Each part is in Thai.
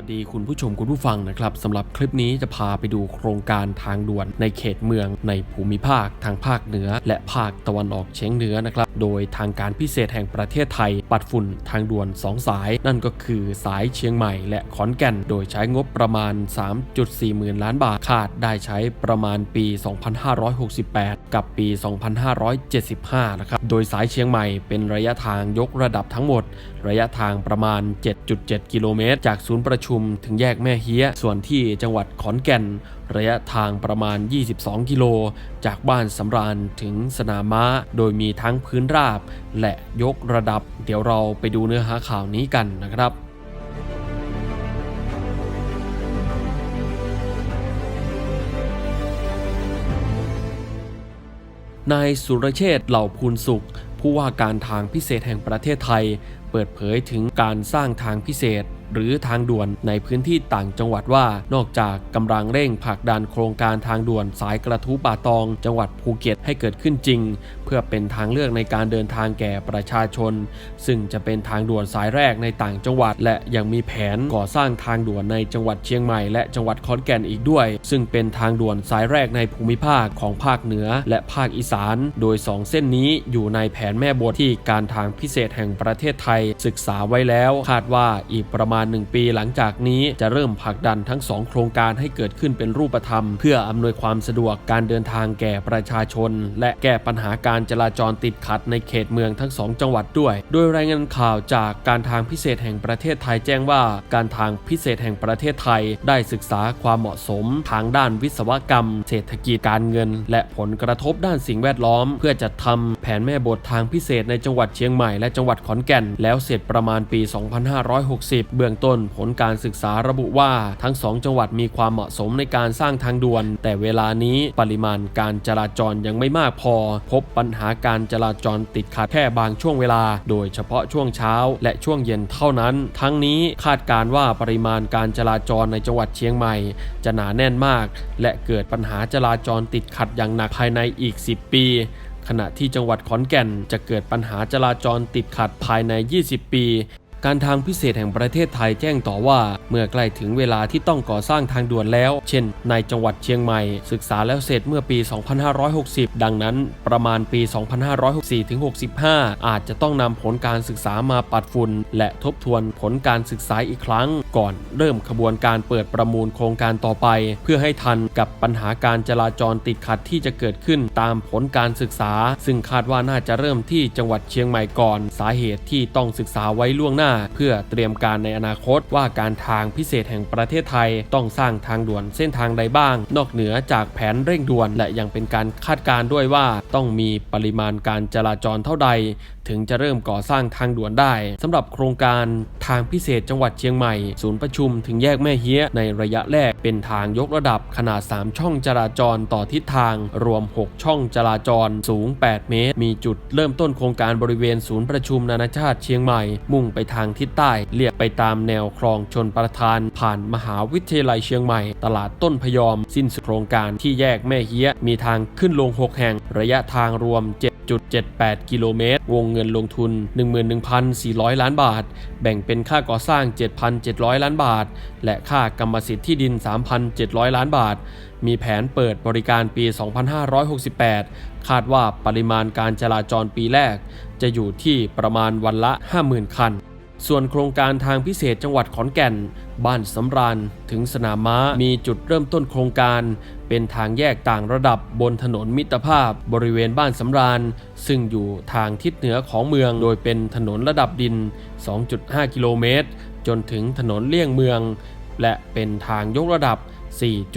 ัสดีคุณผู้ชมคุณผู้ฟังนะครับสำหรับคลิปนี้จะพาไปดูโครงการทางด่วนในเขตเมืองในภูมิภาคทางภาคเหนือ และภาคตะวันออกเฉียงเหนือนะครับ โดยทางการพิเศษแห่งประเทศไทย ปัดฝุ่นทางด่วน 2 สาย นั่นก็คือสายเชียงใหม่และขอนแก่น โดยใช้งบประมาณ 3.4 หมื่นล้านบาทคาดได้ใช้ประมาณปี 2568 กับปี 2575 นะครับโดยสายเชียงใหม่เป็นระยะทางยกระดับทั้งหมด ระยะทางประมาณ 7.7 กิโลเมตร จากศูนย์ประชุมถึงแยกแม่เฮียส่วนที่จังหวัดขอนแก่น ระยะทางประมาณ 22 กิโล จากบ้านสำราญถึงสนามม้า โดยมีทั้งพื้นราบ และยกระดับ เดี๋ยวเราไปดูเนื้อหาข่าวนี้กันนะครับนายสุรเชษเหล่าภูลสุข ผู้ว่าการทางพิเศษแห่งประเทศไทย เปิดเผยถึงการสร้างทางพิเศษ หรือทางด่วนในพื้นที่ต่างจังหวัดว่า นอกจากกำลังเร่งผลักดันโครงการทางด่วนสายกระทู้ป่าตอง จังหวัดภูเก็ตให้เกิดขึ้นจริง เพื่อเป็นทางเลือกในการเดินทางแก่ประชาชน ซึ่งจะเป็นทางด่วนสายแรกในต่างจังหวัด และยังมีแผนก่อสร้างทางด่วนในจังหวัดเชียงใหม่และจังหวัดขอนแก่นอีกด้วย ซึ่งเป็นทางด่วนสายแรกในภูมิภาคของภาคเหนือและภาคอีสาน โดย 2 เส้นนี้อยู่ในแผนแม่บทที่การทางพิเศษแห่งประเทศไทย ศึกษาไว้แล้วคาดว่าอีกประมาณ1 ปีหลังจากนี้จะเริ่มผลักดันทั้ง 2 โครงการให้เกิดขึ้นเป็นรูปธรรม เพื่ออำนวยความสะดวกการเดินทางแก่ประชาชน และแก้ปัญหาการจราจรติดขัดในเขตเมืองทั้ง 2 จังหวัดด้วย โดยรายงานข่าวจากการทางพิเศษแห่งประเทศไทยแจ้งว่า การทางพิเศษแห่งประเทศไทย ได้ศึกษาความเหมาะสม ทางด้านวิศวกรรม เศรษฐกิจการเงิน และผลกระทบด้านสิ่งแวดล้อม เพื่อจัดทำ นแม่บททางพิเศษในจังหวัดเชียงใหม่และจังหวัดขอนแก่น แล้วเสร็จประมาณปี 2560 เบื้องต้นผลการศึกษาระบุว่าทั้งสองจังหวัดมีความเหมาะสมในการสร้างทางด่วน แต่เวลานี้ปริมาณการจราจรยังไม่มากพอ พบปัญหาการจราจรติดขัดแค่บางช่วงเวลา โดยเฉพาะช่วงเช้าและช่วงเย็นเท่านั้น ทั้งนี้คาดการว่าปริมาณการจราจรในจังหวัดเชียงใหม่ จะหนาแน่นมาก และเกิดปัญหาจราจรติดขัดอย่างหนักภายในอีก 10 ปี ขณะที่จังหวัดขอนแก่นจะเกิดปัญหาจราจรติดขัดภายใน 20 ปี การทางพิเศษแห่งประเทศไทยแจ้งต่อว่า เมื่อใกล้ถึงเวลาที่ต้องก่อสร้างทางด่วนแล้ว เช่น ในจังหวัดเชียงใหม่ ศึกษาแล้วเสร็จเมื่อปี 2560 ดังนั้น ประมาณปี 2564-65 อาจจะต้องนำผลการศึกษามาปัดฝุ่น และทบทวนผลการศึกษาอีกครั้ง ก่อนเริ่มขบวนการเปิดประมูลโครงการต่อไป เพื่อให้ทันกับปัญหาการจราจรติดขัดที่จะเกิดขึ้นตามผลการศึกษา ซึ่งคาดว่าน่าจะเริ่มที่จังหวัดเชียงใหม่ก่อน สาเหตุที่ต้องศึกษาไว้ล่วงหน้าเพื่อเตรียมการในอนาคตว่าการทางพิเศษแห่งประเทศไทย ต้องสร้างทางด่วนเส้นทางใดบ้าง นอกเหนือจากแผนเร่งด่วน และยังเป็นการคาดการณ์ด้วยว่า ต้องมีปริมาณการจราจรเท่าใด ถึงจะเริ่มก่อสร้างทางด่วนได้สำหรับโครงการทางพิเศษจังหวัดเชียงใหม่ ศูนย์ประชุมถึงแยกแม่เฮียในระยะแรกเป็นทางยกระดับขนาด 3 ช่องจราจรต่อทิศทาง รวม 6 ช่องจราจรสูง 8 เมตร มีจุดเริ่มต้นโครงการบริเวณศูนย์ประชุมนานาชาติเชียงใหม่ มุ่งไปทางทิศใต้เลียบไปตามแนวคลองชนประทาน ผ่านมหาวิทยาลัยเชียงใหม่ ตลาดต้นพยอม สิ้นสุดโครงการที่แยกแม่เฮียมีทางขึ้นลง 6 แห่งระยะทางรวม 7.78 กิโลเมตร วงเงินลงทุน 11,400 ล้านบาท แบ่งเป็นค่าก่อสร้าง 7,700 ล้านบาท และค่ากรรมสิทธิ์ที่ดิน 3,700 ล้านบาท มีแผนเปิดบริการปี 2568 คาดว่าปริมาณการจราจรปีแรก จะอยู่ที่ประมาณวันละ 50,000 คัน ส่วนโครงการทางพิเศษจังหวัดขอนแก่น บ้านสำราญถึงสนามม้ามีจุดเริ่มต้นโครงการ เป็นทางแยกต่างระดับบนถนนมิตรภาพบริเวณบ้านสำราญ ซึ่งอยู่ทางทิศเหนือของเมืองโดยเป็นถนนระดับดิน 2.5 กิโลเมตร จนถึงถนนเลี่ยงเมือง และเป็นทางยกระดับ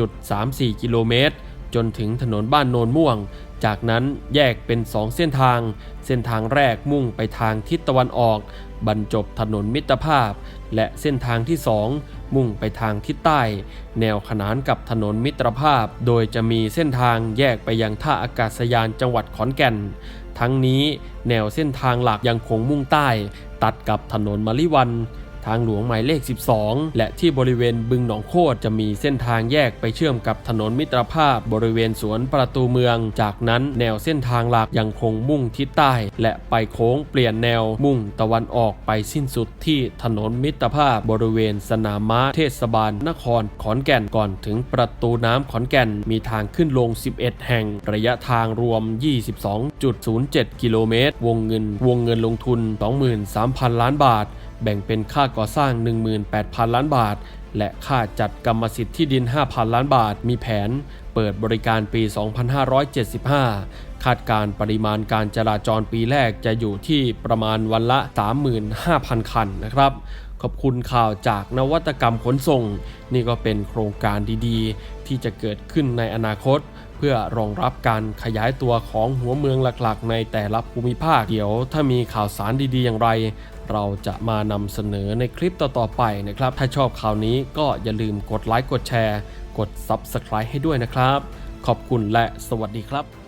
4.34 กิโลเมตร จนถึงถนนบ้านโนนม่วง จากนั้นแยกเป็น2เส้นทาง เส้นทางแรกมุ่งไปทางทิศตะวันออก บรรจบถนนมิตรภาพ และเส้นทางที่2มุ่งไปทางทิศใต้ แนวขนานกับถนนมิตรภาพ โดยจะมีเส้นทางแยกไปยังท่าอากาศยานจังหวัดขอนแก่น ทั้งนี้แนวเส้นทางหลักยังคงมุ่งใต้ ตัดกับถนนมะลิวัน ทางหลวงหมายเลข 12 และที่บริเวณบึงหนองโคตจะมีเส้นทางแยกไปเชื่อมกับถนนมิตรภาพบริเวณสวนประตูเมือง จากนั้นแนวเส้นทางหลักยังคงมุ่งทิศใต้ และไปโค้งเปลี่ยนแนวมุ่งตะวันออกไปสิ้นสุดที่ถนนมิตรภาพบริเวณสนามม้าเทศบาลนครขอนแก่นก่อนถึงประตูน้ำขอนแก่นมีทางขึ้นลง 11 แห่ง ระยะทางรวม 22.07 กิโลเมตร วงเงินวงเงินลงทุน 23,000 ล้านบาท แบ่งเป็นค่าก่อสร้าง 18,000 ล้านบาท และค่าจัดกรรมสิทธิ์ที่ดิน 5,000 ล้านบาท มีแผน เปิดบริการปี 2575 คาดการณ์ปริมาณการจราจรปีแรกจะอยู่ที่ประมาณวันละ 35,000 คันนะครับขอบคุณข่าวจากนวัตกรรมขนส่ง นี่ก็เป็นโครงการดีๆ ที่จะเกิดขึ้นในอนาคต เพื่อรองรับการขยายตัวของหัวเมืองหลักๆ ในแต่ละภูมิภาค เดี๋ยวถ้ามีข่าวสารดีๆ อย่างไร เราจะมานำเสนอในคลิปต่อๆไปนะครับ ถ้าชอบข่าวนี้ก็อย่าลืมกดไลค์กดแชร์ กด Subscribe ให้ด้วยนะครับ ขอบคุณและสวัสดีครับ